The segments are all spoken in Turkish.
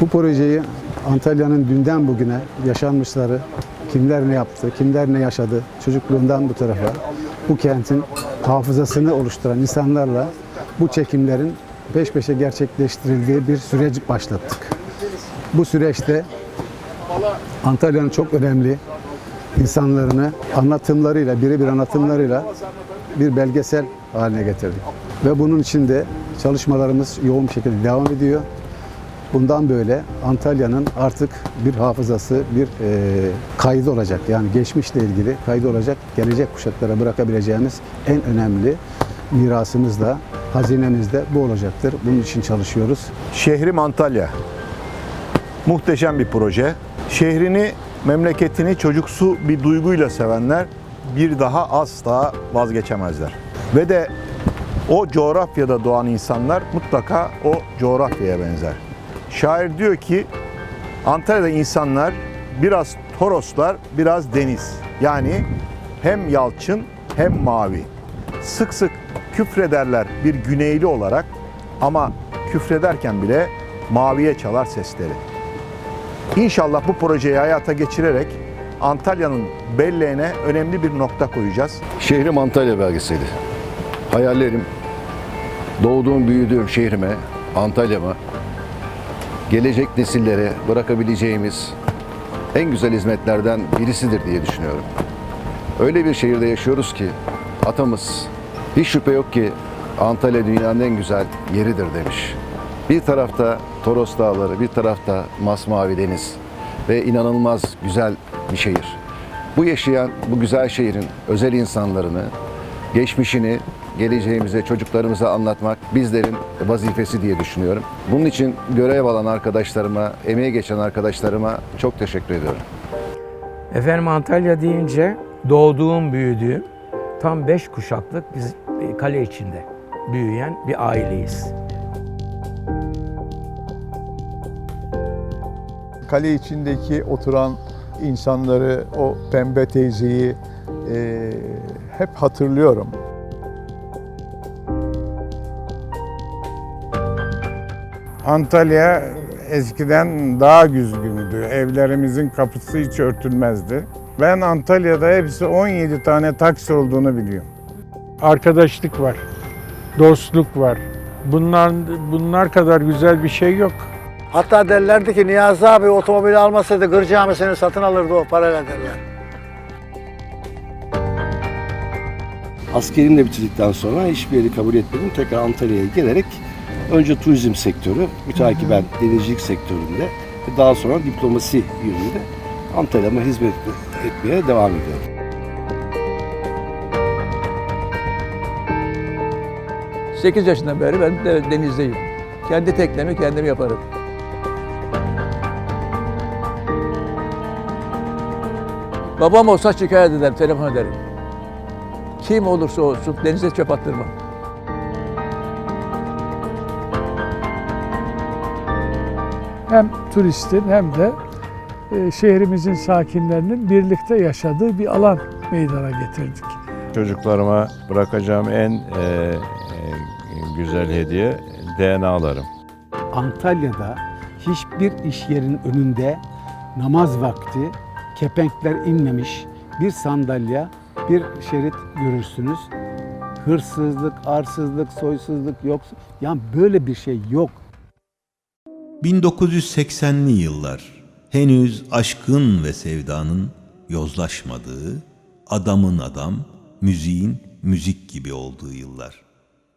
Bu projeyi Antalya'nın dünden bugüne yaşanmışları, kimler ne yaptı, kimler ne yaşadı, çocukluğundan bu tarafa, bu kentin hafızasını oluşturan insanlarla bu çekimlerin peş peşe gerçekleştirildiği bir süreci başlattık. Bu süreçte Antalya'nın çok önemli insanlarını anlatımlarıyla, birebir anlatımlarıyla bir belgesel haline getirdik. Ve bunun için de çalışmalarımız yoğun bir şekilde devam ediyor. Bundan böyle Antalya'nın artık bir hafızası, bir e, kaydı olacak. Yani geçmişle ilgili kaydı olacak. Gelecek kuşaklara bırakabileceğimiz en önemli mirasımız da, hazinemiz de bu olacaktır. Bunun için çalışıyoruz. Şehrim Antalya. Muhteşem bir proje. Şehrini, memleketini çocuksu bir duyguyla sevenler bir daha asla vazgeçemezler. Ve de o coğrafyada doğan insanlar mutlaka o coğrafyaya benzer. Şair diyor ki Antalya'da insanlar biraz Toroslar, biraz deniz. Yani hem yalçın hem mavi. Sık sık küfrederler bir güneyli olarak ama küfrederken bile maviye çalar sesleri. İnşallah bu projeyi hayata geçirerek Antalya'nın belleğine önemli bir nokta koyacağız. Şehrim Antalya belgeseli. Hayallerim doğduğum, büyüdüğüm şehrime, Antalya'ma, gelecek nesillere bırakabileceğimiz en güzel hizmetlerden birisidir diye düşünüyorum. Öyle bir şehirde yaşıyoruz ki atamız hiç şüphe yok ki Antalya dünyanın en güzel yeridir demiş. Bir tarafta Toros Dağları, bir tarafta masmavi deniz ve inanılmaz güzel bir şehir. Bu yaşayan bu güzel şehrin özel insanlarını, geçmişini geleceğimize, çocuklarımıza anlatmak bizlerin vazifesi diye düşünüyorum. Bunun için görev alan arkadaşlarıma, emeği geçen arkadaşlarıma çok teşekkür ediyorum. Efendim Antalya deyince doğduğum, büyüdüğüm tam beş kuşaklık biz e, kale içinde büyüyen bir aileyiz. kale içindeki oturan insanları, o pembe teyzeyi e, hep hatırlıyorum. Antalya eskiden daha düzgündü. Evlerimizin kapısı hiç örtülmezdi. Ben Antalya'da hepsi 17 tane taksi olduğunu biliyorum. Arkadaşlık var, dostluk var. Bunlar bunlar kadar güzel bir şey yok. Hatta derlerdi ki Niyazi abi otomobili almasaydı Gırcami seni satın alırdı o parayla derler. Askerimi de bitirdikten sonra hiçbir yeri kabul etmedim. Tekrar Antalya'ya gelerek önce turizm sektörü, müteakiben denizcilik sektöründe ve daha sonra diplomasi yönünde Antalya'ma hizmet etmeye devam ediyorum. Sekiz yaşından beri ben de denizdeyim. Kendi teknemi kendim yaparım. Babam olsa şikayet ederim, telefon ederim. Kim olursa olsun denize çöp attırmam. Hem turistin hem de e, şehrimizin sakinlerinin birlikte yaşadığı bir alan meydana getirdik. Çocuklarıma bırakacağım en e, e, güzel hediye DNA'larım. Antalya'da hiçbir iş yerinin önünde namaz vakti kepenkler inmemiş bir sandalye, bir şerit görürsünüz. Hırsızlık, arsızlık, soysuzluk yok. Yani böyle bir şey yok. 1980'li yıllar henüz aşkın ve sevdanın yozlaşmadığı, adamın adam, müziğin müzik gibi olduğu yıllar.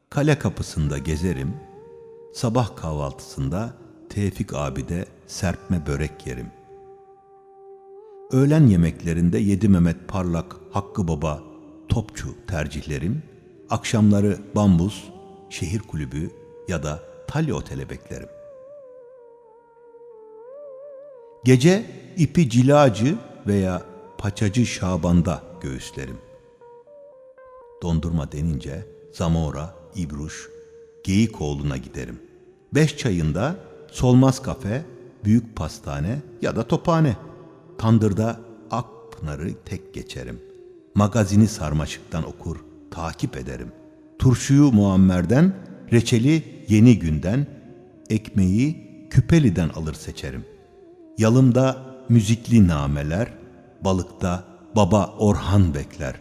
Kale kapısında gezerim, sabah kahvaltısında Tevfik abide serpme börek yerim. Öğlen yemeklerinde Yedi Mehmet Parlak, Hakkı Baba, Topçu tercihlerim, akşamları Bambuz, Şehir Kulübü ya da Talya Otel'e beklerim. Gece ipi cilacı veya paçacı Şaban'da göğüslerim. Dondurma denince Zamora, İbruş, Geyikoğlu'na giderim. Beş çayında Solmaz Kafe, Büyük Pastane ya da Tophane. Tandırda Akpınar'ı tek geçerim. Magazini sarmaşıktan okur, takip ederim. Turşuyu Muammer'den, reçeli Yeni Günden, ekmeği Küpeli'den alır seçerim. Yalımda müzikli nameler, balıkta baba Orhan bekler.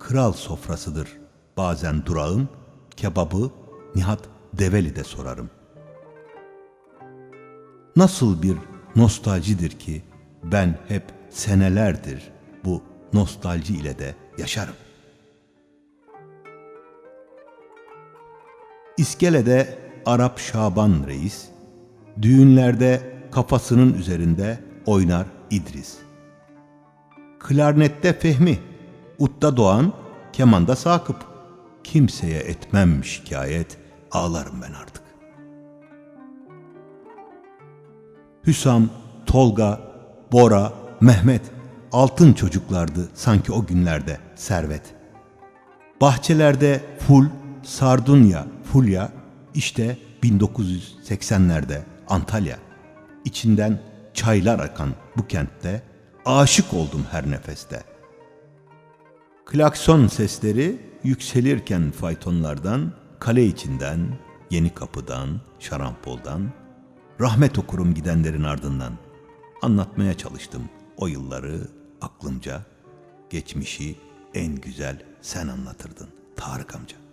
Kral sofrasıdır bazen durağım, kebabı Nihat Develi'de sorarım. Nasıl bir nostaljidir ki ben hep senelerdir bu nostalji ile de yaşarım. İskele'de Arap Şaban Reis, düğünlerde kafasının üzerinde oynar İdris. Klarnette Fehmi, Utta Doğan, kemanda Sakıp. Kimseye etmem şikayet, ağlarım ben artık. Hüsam, Tolga, Bora, Mehmet, altın çocuklardı sanki o günlerde servet. Bahçelerde ful, sardunya, fulya, işte 1980'lerde Antalya. İçinden çaylar akan bu kentte aşık oldum her nefeste. Klakson sesleri yükselirken faytonlardan, kale içinden, yeni kapıdan, şarampoldan, rahmet okurum gidenlerin ardından. Anlatmaya çalıştım o yılları aklımca, geçmişi en güzel sen anlatırdın Tarık amca.